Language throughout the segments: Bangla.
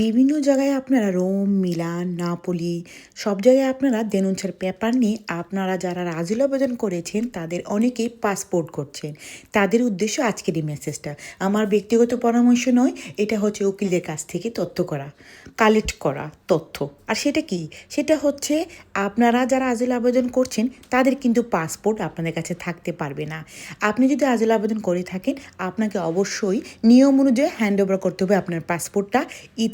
বিভিন্ন জায়গায় আপনারা রোম, মিলান, নাপলি, সব জায়গায় আপনারা দেনুঞ্চার পেপার নিয়ে আপনারা যারা রাজিল আবেদন করেছেন, তাদের অনেকেই পাসপোর্ট করছেন। তাদের উদ্দেশ্য আজকের এই মেসেজটা। আমার ব্যক্তিগত পরামর্শ নয়, এটা হচ্ছে উকিলদের কাছ থেকে তথ্য করা, কালেক্ট করা তথ্য। আর সেটা কি? সেটা হচ্ছে আপনারা যারা আজিল আবেদন করছেন, তাদের কিন্তু পাসপোর্ট আপনাদের কাছে থাকতে পারবে না। আপনি যদি আজিল আবেদন করে থাকেন, আপনাকে অবশ্যই নিয়ম অনুযায়ী হ্যান্ড ওভার করতে হবে আপনার পাসপোর্টটা।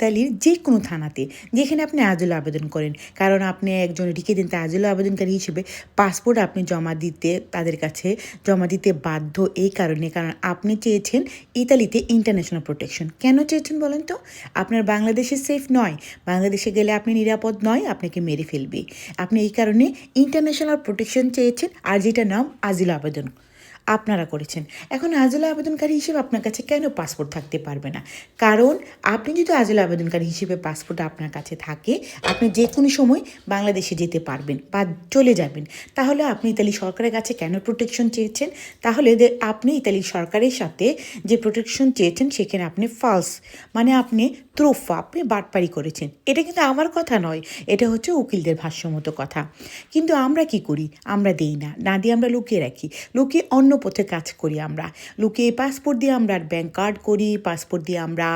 ইতালির যে কোনো থানাতে যেখানে আপনি আজিল আবেদন করেন। কারণ আপনি একজন রিকেদিনতে আজিল আবেদনকারী হিসেবে পাসপোর্ট আপনি জমা দিতে, তাদের কাছে জমা দিতে বাধ্য এই কারণে। কারণ আপনি চেয়েছেন ইতালিতে ইন্টারন্যাশনাল প্রোটেকশন কেন চেয়েছেন বলেন তো? আপনার বাংলাদেশে সেফ নয়। বাংলাদেশে গেলে আপনি নিরাপদ নয়, আপনাকে মেরে ফেলবে। আপনি এই কারণে ইন্টারন্যাশনাল প্রোটেকশন চেয়েছেন, আর যেটা নাম আজিল আবেদন। আপনারা করেছেন। এখন আজিলা আবেদনকারী হিসেবে আপনার কাছে কেন পাসপোর্ট থাকতে পারবে না? কারণ আপনি যদি আজিলা আবেদনকারী হিসেবে পাসপোর্ট আপনার কাছে থাকে, আপনি যে কোনো সময় বাংলাদেশে যেতে পারবেন বা চলে যাবেন। তাহলে আপনি ইতালি সরকারের কাছে কেন প্রোটেকশন চেয়েছেন? তাহলে আপনি ইতালি সরকারের সাথে যে প্রোটেকশন চেয়েছেন, সেখানে আপনি ফালস মানে আপনি ত্রোফা আপনি বাটপারি করেছেন। এটা কিন্তু আমার কথা নয়, এটা হচ্ছে উকিলদের ভাষ্যমত কথা। কিন্তু আমরা কি করি? আমরা দেই না। না দিয়ে আমরা লুকিয়ে রাখি। লুকিয়ে অন্য পথে কাজ করি আমরা। লুকিয়ে পাসপোর্ট দিয়ে আমরা ব্যাংক কার্ড করি পাসপোর্ট দিয়ে আমরা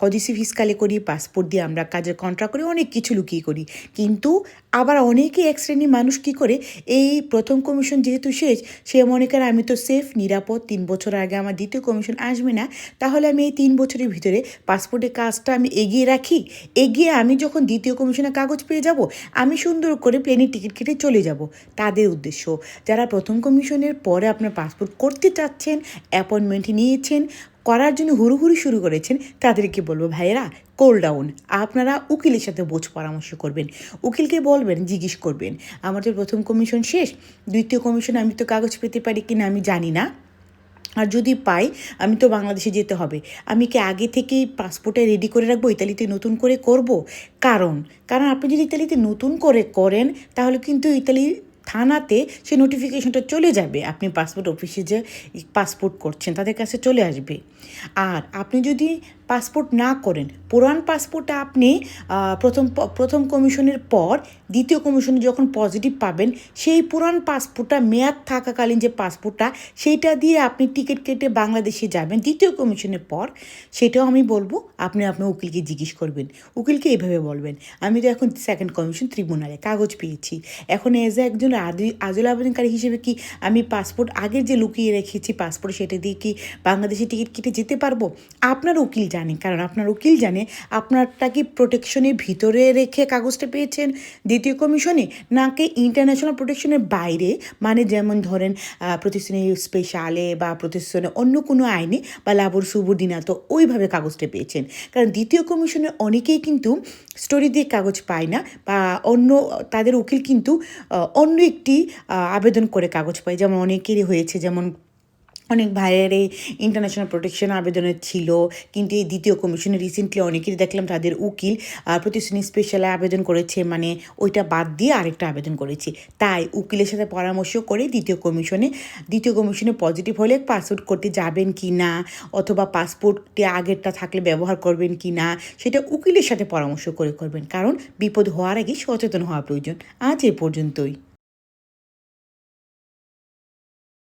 কদিসি ফিসকালে করি পাসপোর্ট দিয়ে আমরা কাজের কন্ট্রাক্ট করি, অনেক কিছু লুকিয়ে করি। কিন্তু আবার অনেকেই এক শ্রেণির মানুষ কী করে? এই প্রথম কমিশন যেহেতু শেষ, সে মনে করে আমি তো সেফ নিরাপদ, তিন বছর আগে আমার দ্বিতীয় কমিশন আসবে না। তাহলে আমি এই তিন বছরের ভিতরে পাসপোর্টের কাজটা আমি এগিয়ে রাখি? এগিয়ে আমি যখন দ্বিতীয় কমিশনের কাগজ পেয়ে যাব, আমি সুন্দর করে প্লেনের টিকিট কেটে চলে যাব। তাদের উদ্দেশ্য। যারা প্রথম কমিশনের পরে আপনার পাসপোর্ট করতে চাচ্ছেন অ্যাপয়েন্টমেন্ট নিয়েছেন, করার জন্য হুড়ুহুড়ি শুরু করেছেন, তাদেরকে বলব, ভাইয়েরা কোল ডাউন আপনারা উকিলের সাথে বোঝ পরামর্শ করবেন। উকিলকে বলবেন, জিজ্ঞেস করবেন আমার তো প্রথম কমিশন শেষ? দ্বিতীয় কমিশন আমি তো কাগজ পেতে পারি কিনা আমি জানি না। আর যদি পাই, আমি তো বাংলাদেশে যেতে হবে। আমি কি আগে থেকেই পাসপোর্টে রেডি করে রাখব, ইতালিতে নতুন করে করব? কারণ কারণ আপনি যদি ইতালিতে নতুন করে করেন, তাহলে কিন্তু ইতালি থানাতে সে নোটিফিকেশনটা চলে যাবে। আপনি পাসপোর্ট অফিসে যে পাসপোর্ট করছেন, তাদের কাছে চলে আসবে। আর আপনি যদি পাসপোর্ট না করেন। পুরান পাসপোর্টটা আপনি প্রথম প্রথম কমিশনের পর দ্বিতীয় কমিশনে যখন পজিটিভ পাবেন, সেই পুরান পাসপোর্টটা, মেয়াদ থাকাকালীন যে পাসপোর্টটা, সেইটা দিয়ে আপনি টিকিট কেটে বাংলাদেশে যাবেন দ্বিতীয় কমিশনের পর। সেটাও আমি বলব, আপনি আপনার উকিলকে জিজ্ঞেস করবেন। উকিলকে এইভাবে বলবেন, আমি তো এখন সেকেন্ড কমিশন ট্রিব্যুনালে কাগজ পেয়েছি। এখন এজ এ একজন আদি, আজল আবেদনকারী হিসেবে কি আমি পাসপোর্ট আগের যে লুকিয়ে রেখেছি পাসপোর্ট, সেটা দিয়ে কি বাংলাদেশে টিকিট কেটে যেতে পারব? আপনার উকিল জানে, কারণ আপনার উকিল জানে আপনারটা কি প্রোটেকশনের ভিতরে রেখে কাগজটা পেয়েছেন। দ্বিতীয় কমিশনে নাকি ইন্টারন্যাশনাল প্রোটেকশনের বাইরে মানে যেমন ধরেন প্রতিষ্ঠানে স্পেশালে বা প্রতিষ্ঠানে অন্য কোনো আইনে বা লাবর সুবর্দিনাত ওইভাবে কাগজটা পেয়েছেন। কারণ দ্বিতীয় কমিশনের অনেকেই কিন্তু স্টোরি দিয়ে কাগজ পায় না, বা অন্য, তাদের উকিল কিন্তু অন্য একটি আবেদন করে কাগজ পায়। যেমন অনেকেরই হয়েছে, যেমন অনেক ভাইয়ের এই ইন্টারন্যাশনাল প্রোটেকশন আবেদনের ছিল, কিন্তু এই দ্বিতীয় কমিশনে রিসেন্টলি অনেকেরই দেখলাম তাদের উকিল প্রতিষ্ঠানে স্পেশালে আবেদন করেছে মানে ওইটা বাদ দিয়ে আরেকটা আবেদন করেছে। তাই উকিলের সাথে পরামর্শ করে দ্বিতীয় কমিশনে দ্বিতীয় কমিশনে পজিটিভ হলে পাসপোর্ট করতে যাবেন কি না, অথবা পাসপোর্টে আগেরটা থাকলে ব্যবহার করবেন কি না, সেটা উকিলের সাথে পরামর্শ করে করবেন। কারণ বিপদ হওয়ার আগে সচেতন হওয়া প্রয়োজন। আজ এ পর্যন্তই।